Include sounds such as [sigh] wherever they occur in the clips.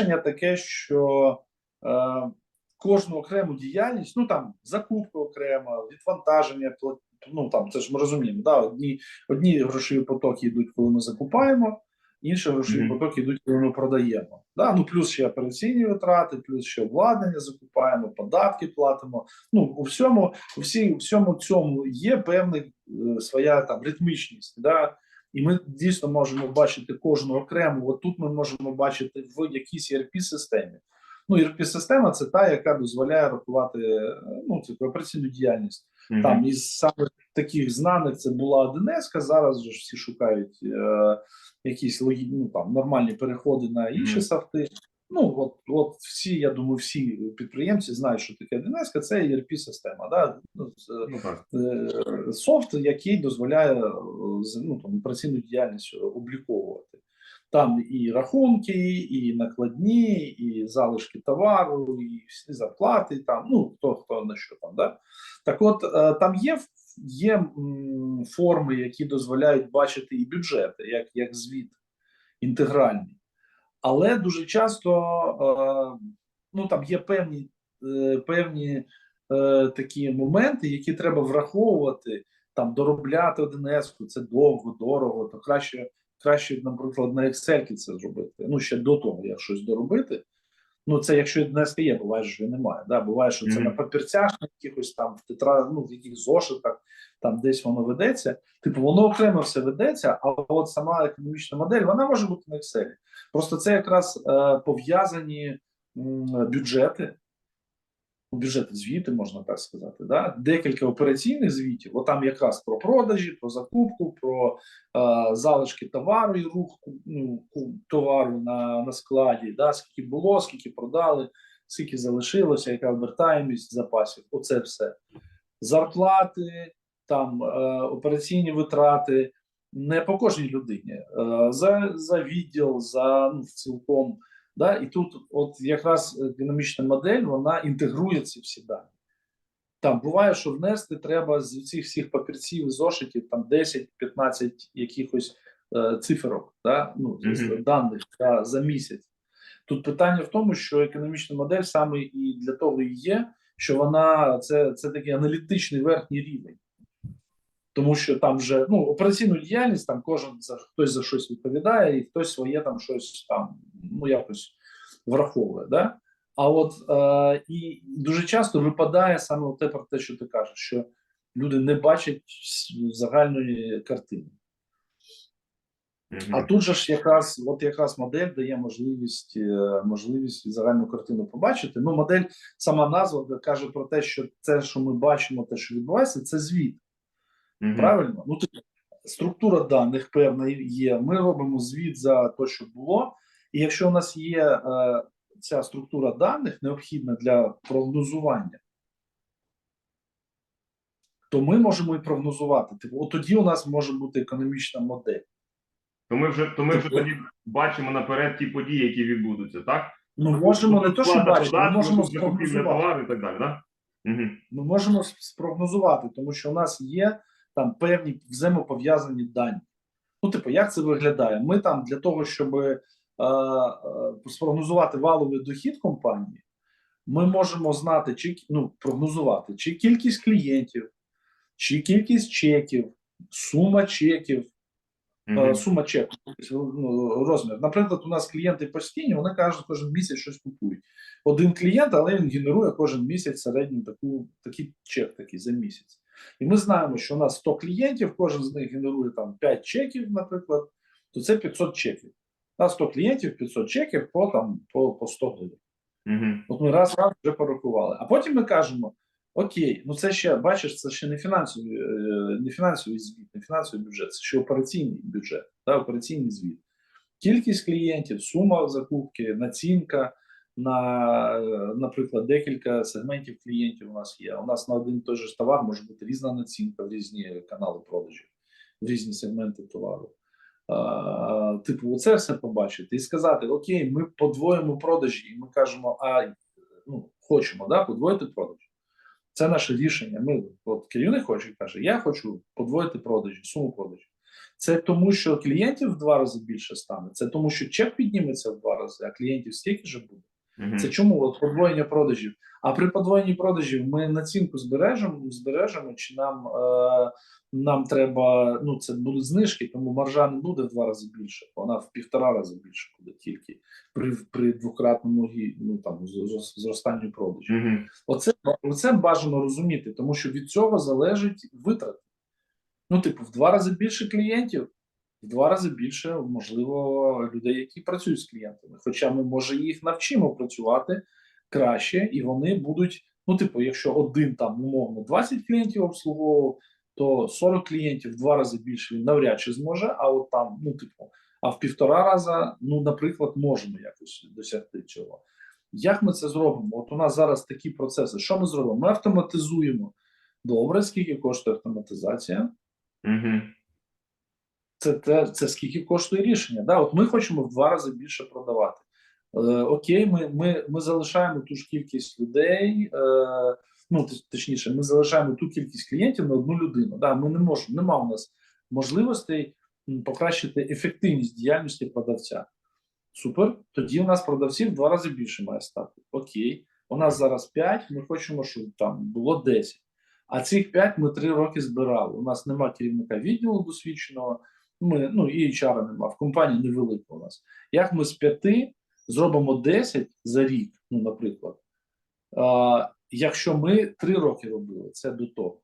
рішення? Таке, що е, кожну окрему діяльність, ну там закупка окремо, відвантаження, ну там це ж ми розуміємо. Да, одні, одні грошові потоки йдуть, коли ми закупаємо, інші грошові Мгм. потоки йдуть, коли ми продаємо. Да? Ну плюс ще операційні витрати, плюс ще обладнання закупаємо, податки платимо. Ну у всьому, у всій, у всьому цьому є певна е, своя там ритмічність. Да? І ми дійсно можемо бачити кожну окрему. От тут ми можемо бачити в якійсь erp системі Ну, erp система це та, яка дозволяє рахувати е, ну, це операційну діяльність. Мгм. Там із саме таких знаних це була 1С, зараз же всі шукають е, якісь ну, там, нормальні переходи на інші Мгм. софти. Ну, от, от всі, я думаю, всі підприємці знають, що таке 1С, це erp система Да? Ну, Ну так. е, софт, який дозволяє е, ну, там, операційну діяльність обліковувати. Там і рахунки, і накладні, і залишки товару, і всі зарплати. Там, ну хто хто на що там. Да? Так, от е, там є, є форми, які дозволяють бачити і бюджети, як, як звіт інтегральний. Але дуже часто е, ну, там є певні, е, певні е, такі моменти, які треба враховувати, там доробляти 1С, це довго, дорого, то краще, краще, наприклад, на Excel це зробити. Ну, ще до того, як щось доробити. Ну, це якщо 1С є, буває, що немає. Да? Буває, що це Мгм. на папірцях, на якихось там в тетра, ну, в якихось зошитах, там десь воно ведеться. Типу, воно окремо все ведеться, а от сама економічна модель вона може бути на Excel. Просто це якраз е, пов'язані бюджети, ну, бюджети звіти, можна так сказати. Да? Декілька операційних звітів, от там якраз про продажі, про закупку, про е, залишки товару і рух ну, товару на, на складі, да? скільки було, скільки продали, скільки залишилося, яка обертаємість запасів. Оце все. Зарплати, там е, операційні витрати не по кожній людині, е, за, за відділ, за ну, цілком. Да? І тут, от якраз економічна модель, вона інтегрує ці всі дані. Там буває, що внести треба з цих всіх папірців і зошитів там 10-15 якихось е, циферок, да? ну, з Мгм. даних за, за місяць. Тут питання в тому, що економічна модель саме і для того і є, що вона це, це такий аналітичний верхній рівень. Тому що там вже ну операційну діяльність, там кожен за хтось за щось відповідає, і хтось своє там щось там ну якось враховує. Да? А от е, і дуже часто випадає саме те про те, що ти кажеш, що люди не бачать загальної картини. Мгм. А тут же ж якраз от якраз модель дає можливість е, можливість загальну картину побачити. Ну, модель, сама назва каже про те, що це, що ми бачимо, те, що відбувається, це звіт. Мгм. Правильно? Ну тобто структура даних певна є. Ми робимо звіт за те, що було. І якщо у нас є е, ця структура даних необхідна для прогнозування, то ми можемо і прогнозувати. Типу, от тоді у нас може бути економічна модель. То ми вже то ми вже Тобто- тоді бачимо наперед ті події, які відбудуться, так? Ну можемо не то, що бачити, ми можемо спрогнозувати. і так далі, так? Угу. Ми можемо спрогнозувати, тому що у нас є там певні взаємопов'язані дані. Ну, типу, як це виглядає? Ми там для того, щоб е, е, спрогнозувати валовий дохід компанії, ми можемо знати, чи ну, прогнозувати, чи кількість клієнтів, чи кількість чеків, сума чеків, е, сума чеку, ну, розмір. Наприклад, у нас клієнти постійні, вони кажуть, кожен місяць щось купують. Один клієнт, але він генерує кожен місяць середньо таку, такий чек такий за місяць. І ми знаємо, що у нас 100 клієнтів, кожен з них генерує там 5 чеків, наприклад, то це 500 чеків. На 100 клієнтів 500 чеків по, там, по, по 100 гривень. Угу. От ми раз раз вже порахували. А потім ми кажемо: Окей, ну це ще бачиш, це ще не фінансовий, е, не фінансовий звіт, не фінансовий бюджет, це ще операційний бюджет, та, операційний звіт. Кількість клієнтів, сума закупки, націнка на, наприклад, декілька сегментів клієнтів у нас є. У нас на один і той же товар може бути різна націнка в різні канали продажів, в різні сегменти товару. Типу, оце все побачити і сказати: Окей, ми подвоїмо продажі, і ми кажемо, а ну, хочемо да, подвоїти продажі. Це наше рішення. Ми от керівник хоче каже: Я хочу подвоїти продажі, суму продажів. Це тому, що клієнтів в два рази більше стане. Це тому, що чек підніметься в два рази, а клієнтів стільки ж буде. Мгм. Це чому от подвоєння продажів? А при подвоєнні продажів ми націнку збережемо, збережемо, чи нам, е, нам треба, ну це будуть знижки, тому маржа не буде в два рази більше, вона в півтора рази більше буде тільки при, при двократному ну, там, з- з- зростанню продажів. Мгм. Оце, оце бажано розуміти, тому що від цього залежить витрати. Ну, типу, в два рази більше клієнтів, в два рази більше, можливо, людей, які працюють з клієнтами. Хоча ми, може, їх навчимо працювати краще, і вони будуть. Ну, типу, якщо один там умовно 20 клієнтів обслуговував, то 40 клієнтів в два рази більше він навряд чи зможе. А от там, ну, типу, а в півтора рази, ну, наприклад, можемо якось досягти цього. Як ми це зробимо? От у нас зараз такі процеси. Що ми зробимо? Ми автоматизуємо. Добре, скільки коштує автоматизація? Мгм. Це те, це скільки коштує рішення. Да? От ми хочемо в два рази більше продавати. Е, окей, ми, ми, ми залишаємо ту ж кількість людей. Е, ну, точніше, ми залишаємо ту кількість клієнтів на одну людину. Да? Ми не можемо, нема у нас можливостей покращити ефективність діяльності продавця. Супер. Тоді у нас продавців в два рази більше має стати. Окей, у нас зараз 5, ми хочемо, щоб там було 10. А цих 5 ми 3 роки збирали. У нас нема керівника відділу досвідченого, ми, ну і HR нема. В компанії невелика у нас. Як ми з 5 зробимо 10 за рік, ну, наприклад, а, якщо ми 3 роки робили, це до того.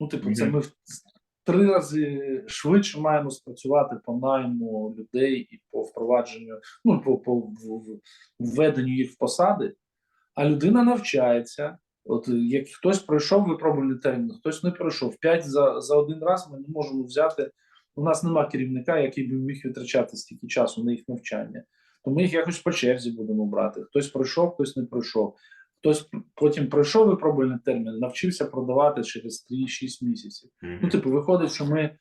Ну, типу, це ми в три рази швидше маємо спрацювати по найму людей і по впровадженню, ну по, по введенню їх в посади. А людина навчається. От як хтось пройшов випробувальний термін, хтось не пройшов. П'ять за, за один раз ми не можемо взяти. У нас нема керівника, який би міг витрачати стільки часу на їх навчання. То ми їх якось по черзі будемо брати. Хтось пройшов, хтось не пройшов. Хтось потім пройшов випробувальний термін, навчився продавати через 3-6 місяців. Мгм. Ну, типу, виходить, що ми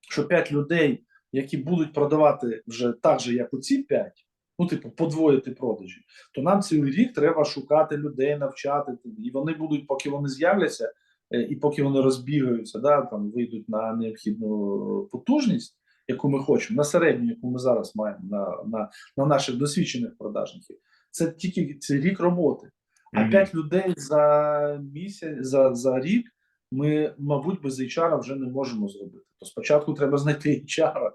що 5 людей, які будуть продавати вже так же, як оці 5, ну, типу, подвоїти продажі, то нам цілий рік треба шукати людей, навчати, і вони будуть, поки вони з'являться, і поки вони розбігаються, да, там вийдуть на необхідну потужність, яку ми хочемо, на середню, яку ми зараз маємо на, на, на наших досвідчених продажників. Це тільки це рік роботи. А Мгм. 5 людей за місяць, за, за рік ми, мабуть, без HR вже не можемо зробити. То спочатку треба знайти HR.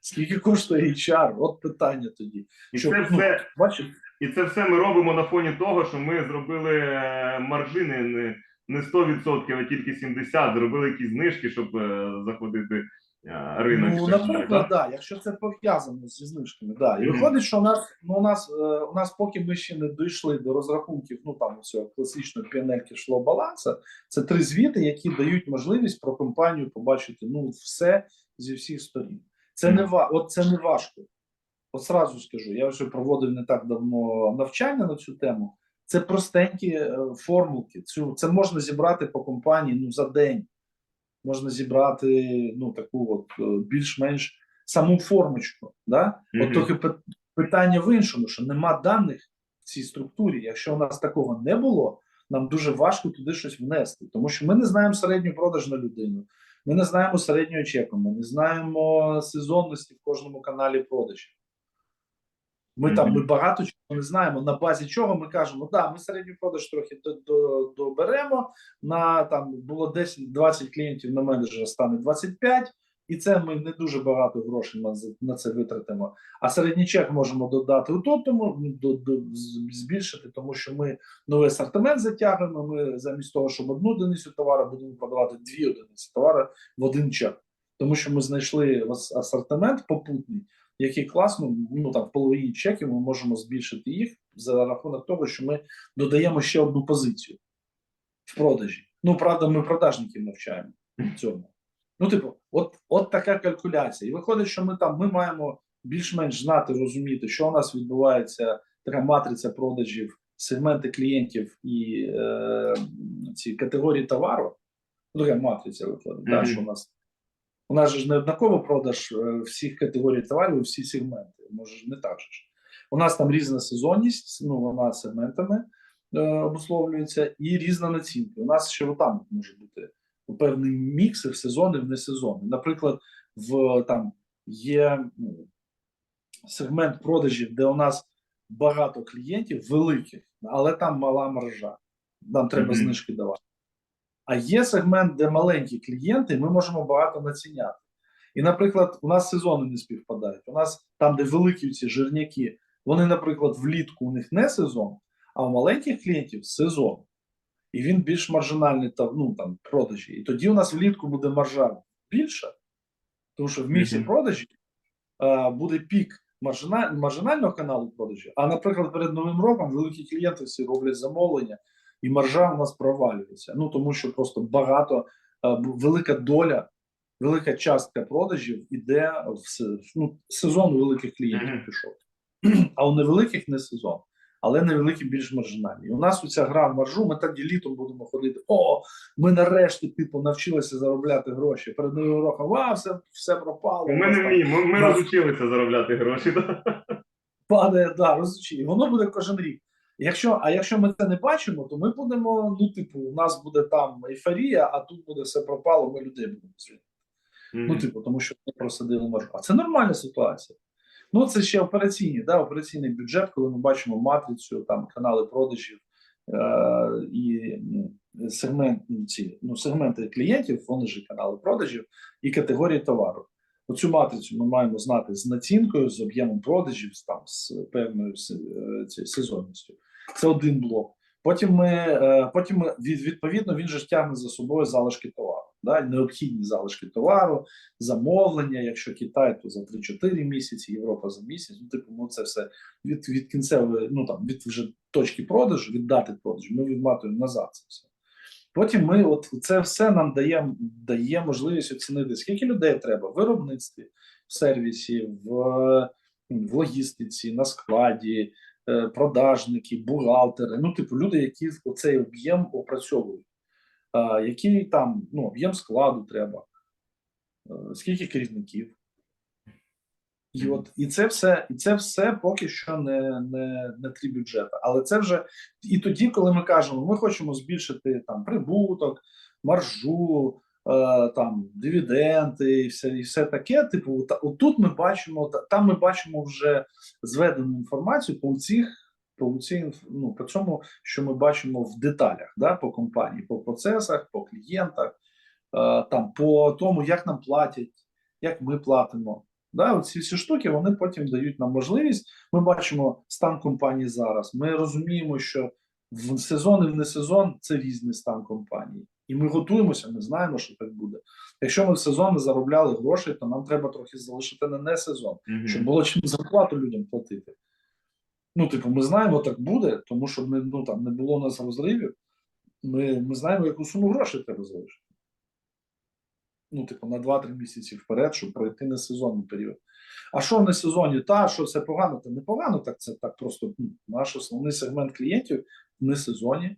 Скільки коштує HR? От питання тоді. І Що, це ну, все Бачиш, І це все ми робимо на фоні того, що ми зробили е, маржини не, не 100%, а тільки 70%, зробили якісь знижки, щоб е, заходити е, ринок. ну, скажімо так, наприклад, да? якщо це пов'язано зі знижками, да. І виходить, що у нас, ну, у нас, е, у нас, поки ми ще не дійшли до розрахунків, ну там цього класичної піонерки шло баланса, це три звіти, які дають можливість про компанію побачити ну все зі всіх сторін. Це не ва, от це не важко. От сразу скажу, я вже проводив не так давно навчання на цю тему. Це простенькі е, формулки. Цю це можна зібрати по компанії ну за день. Можна зібрати ну таку от е, більш-менш саму формочку. Да? Мгм. От тільки пи- питання в іншому, що нема даних в цій структурі. Якщо у нас такого не було, нам дуже важко туди щось внести, тому що ми не знаємо середню продажну людину, ми не знаємо середнього чеку, ми не знаємо сезонності в кожному каналі продажів. Ми там ми багато чого не знаємо, на базі чого ми кажемо, да, ми середню продаж трохи до, до, доберемо. На там було 10-20 клієнтів на менеджера стане 25, і це ми не дуже багато грошей на, це витратимо. А середній чек можемо додати у тому, до, до, збільшити, тому що ми новий асортимент затягуємо. Ми замість того, щоб одну одиницю товару, будемо продавати дві одиниці товару в один чек. Тому що ми знайшли ас- асортимент попутний, який класно, ну там в половині чеків ми можемо збільшити їх за рахунок того, що ми додаємо ще одну позицію в продажі. Ну, правда, ми продажників навчаємо цьому. Ну, типу, от, от така калькуляція. І виходить, що ми там ми маємо більш-менш знати, розуміти, що у нас відбувається така матриця продажів, сегменти клієнтів і е, ці категорії товару. Ну, така матриця виходить, да, Мгм. що у нас. У нас же ж не однаково продаж е, всіх категорій товарів, всі сегменти. Може не так же. У нас там різна сезонність, ну вона сегментами е, обусловлюється, і різна націнка. У нас ще отам може бути певний мікс в сезон і в несезон. Наприклад, в там є ну, сегмент продажів, де у нас багато клієнтів великих, але там мала маржа. Нам треба Мгм. знижки давати. А є сегмент, де маленькі клієнти, ми можемо багато націняти. І, наприклад, у нас сезони не співпадають. У нас там, де великі ці жирняки, вони, наприклад, влітку у них не сезон, а у маленьких клієнтів сезон. І він більш маржинальний та ну там продажі. І тоді у нас влітку буде маржа більша, тому що в міксі Мгм. продажі е, буде пік маржина, маржинального каналу продажі. А, наприклад, перед новим роком великі клієнти всі роблять замовлення, і маржа у нас провалюється. Ну тому що просто багато е, велика доля, велика частка продажів іде в ну, сезон великих клієнтів пішов. А у невеликих не сезон, але невеликі більш маржинальні. І у нас оця гра в маржу. Ми тоді літом будемо ходити. О, ми нарешті типу навчилися заробляти гроші. Перед новим роком а, все, все пропало. Ми не вміємо, ми, ми розучилися заробляти гроші. Да? падає, да, розучи. Воно буде кожен рік. Якщо, а якщо ми це не бачимо, то ми будемо, ну, типу, у нас буде там ейфорія, а тут буде все пропало, ми людей будемо звільнити. Ну, типу, тому що ми просадили маржу. А це нормальна ситуація. Ну, це ще операційні, да, операційний бюджет, коли ми бачимо матрицю, там канали продажів е- і ну, сегмент, ну, ці, ну, сегменти клієнтів, вони ж канали продажів і категорії товару. Оцю матрицю ми маємо знати з націнкою, з об'ємом продажів, там, з певною е, сезонністю. Це один блок. Потім ми, е, потім відповідно він же тягне за собою залишки товару, да, необхідні залишки товару, замовлення. Якщо Китай, то за 3-4 місяці, Європа за місяць. Ну, типу, ну це все від, від кінцевої, ну там від вже точки продажу, від дати продажу. Ми відматуємо назад це все. Потім ми, от це все нам дає, дає можливість оцінити, скільки людей треба в виробництві, в сервісі, в, в логістиці, на складі, продажники, бухгалтери. Ну, типу, люди, які оцей об'єм опрацьовують. Який там ну, об'єм складу треба, е, скільки керівників. І от і це все, і це все поки що не, не, не три бюджети. Але це вже і тоді, коли ми кажемо, ми хочемо збільшити там прибуток, маржу, е, там дивіденди, і все, і все таке. Типу, та, отут ми бачимо, та- там ми бачимо вже зведену інформацію по цих, по цій, ну, по цьому, що ми бачимо в деталях, да, по компанії, по процесах, по клієнтах, е, там по тому, як нам платять, як ми платимо. Да, оці всі штуки вони потім дають нам можливість. Ми бачимо стан компанії зараз. Ми розуміємо, що в сезон і в не сезон це різний стан компанії, і ми готуємося. Ми знаємо, що так буде. Якщо ми в сезон не заробляли грошей, то нам треба трохи залишити на не сезон, Мгм. щоб було чим зарплату людям платити. Ну, типу, ми знаємо, так буде, тому що ми, ну, там, не було у нас розривів. Ми, ми знаємо, яку суму грошей треба залишити. Ну, типу, на 2-3 місяці вперед, щоб пройти не сезонний період. А що в не сезоні? Та що це погано, то не погано, так це так просто ну, наш основний сегмент клієнтів не сезоні.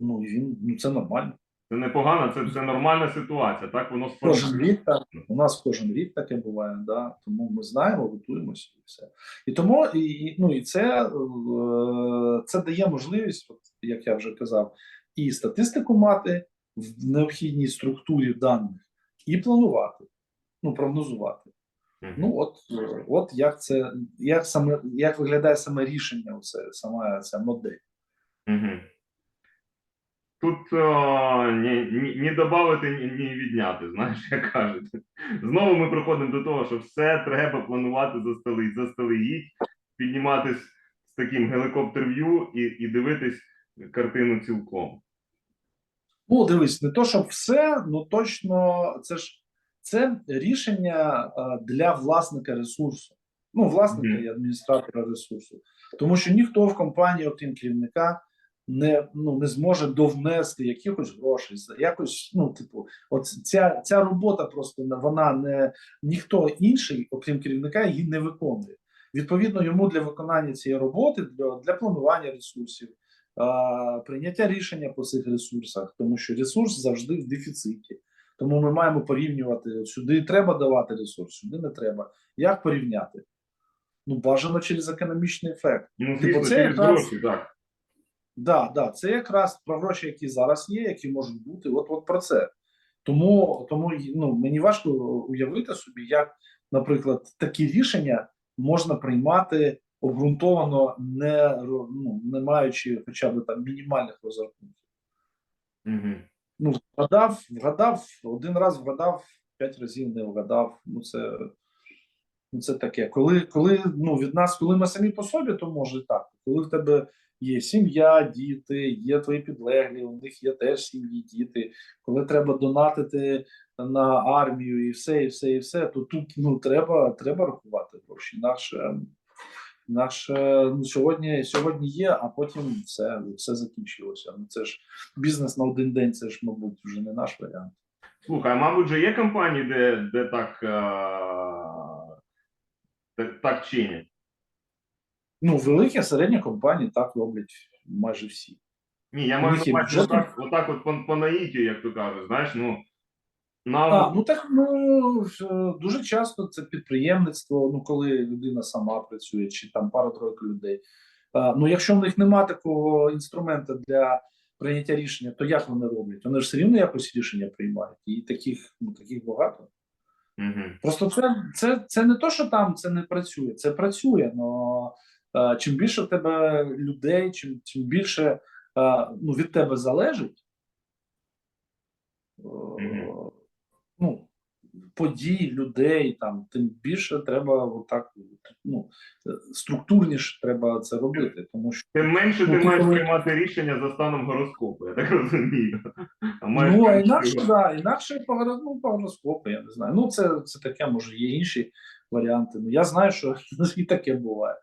Ну, і він ну це нормально. Це непогано, це, це нормальна ситуація. Так воно Кожен рік так, у нас кожен рік таке буває, да. тому ми знаємо, готуємося і все. І тому і, і, ну, і це, е, це дає можливість, от, як я вже казав, і статистику мати в необхідній структурі даних, і планувати, ну, прогнозувати. Мгм. Ну, от, е, от як це, як саме як виглядає саме рішення, оце, сама ця модель. Тут о, ні, ні, ні додати, ні, ні відняти, знаєш, як кажуть. Знову ми приходимо до того, що все треба планувати заздалегідь, заздалегідь, підніматись з таким гелікоптер-в'ю і, і дивитись картину цілком. Ну, дивись, не то, щоб все, ну точно це ж це рішення для власника ресурсу. Ну, власника Мгм. і адміністратора ресурсу. Тому що ніхто в компанії, окрім керівника, не, ну, не зможе довнести якихось грошей. за- Якось, ну, типу, от ця, ця робота просто вона не ніхто інший, окрім керівника, її не виконує. Відповідно, йому для виконання цієї роботи, для, для планування ресурсів, а, прийняття рішення по цих ресурсах, тому що ресурс завжди в дефіциті. Тому ми маємо порівнювати сюди треба давати ресурс, сюди не треба. Як порівняти? Ну, бажано через економічний ефект. Ну, Типу, це якраз- так. Да, да, це якраз про гроші, які зараз є, які можуть бути. От, от про це. Тому, тому ну, мені важко уявити собі, як, наприклад, такі рішення можна приймати обґрунтовано, не, ну, не маючи хоча б там мінімальних розрахунків. Угу. Ну, вгадав, вгадав, один раз вгадав, п'ять разів не вгадав. Ну, це, ну, це таке. Коли, коли ну, від нас, коли ми самі по собі, то може так. Коли в тебе є сім'я, діти, є твої підлеглі, у них є теж сім'ї, діти. Коли треба донатити на армію і все, і все, і все, то тут ну, треба, треба рахувати гроші. Інакше, інакше ну, сьогодні, сьогодні є, а потім все, все закінчилося. Ну, це ж бізнес на один день, це ж, мабуть, вже не наш варіант. Слухай, мабуть, же є компанії, де, де так, так, так чинять. Ну, великі середні компанії так роблять майже всі. Ні, я маю на увазі отак, отак от по, по наїті, як то кажуть, знаєш, ну. На, А, ну так ну дуже часто це підприємництво. Ну коли людина сама працює, чи там пара-тройка людей. А, ну якщо в них немає такого інструмента для прийняття рішення, то як вони роблять? Вони ж все рівно якось рішення приймають, і таких ну таких багато. Угу. Просто це, це, це не то, що там це не працює, це працює. Но е, чим більше в тебе людей, чим, чим більше е, ну, від тебе залежить, е, ну, подій, людей, там, тим більше треба отак, ну, е, структурніше треба це робити. Тому що Тим менше Ну, ти маєш коли- приймати рішення за станом гороскопу, я так розумію. А ну, а інакше, його. да, інакше по, ну, по гороскопу, я не знаю. Ну, це, це таке, може, є інші варіанти. Ну, я знаю, що [laughs] і таке буває.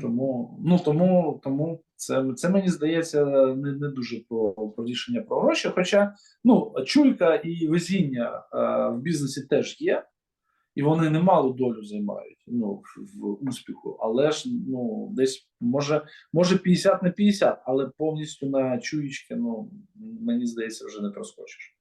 Тому, ну, тому, тому це, це мені здається не, не дуже про, про рішення про гроші. Хоча ну, чуйка і везіння е, в бізнесі теж є, і вони немалу долю займають ну, в, в успіху. Але ж ну, десь може, може 50 на 50, але повністю на чуєчки, ну, мені здається, вже не проскочиш.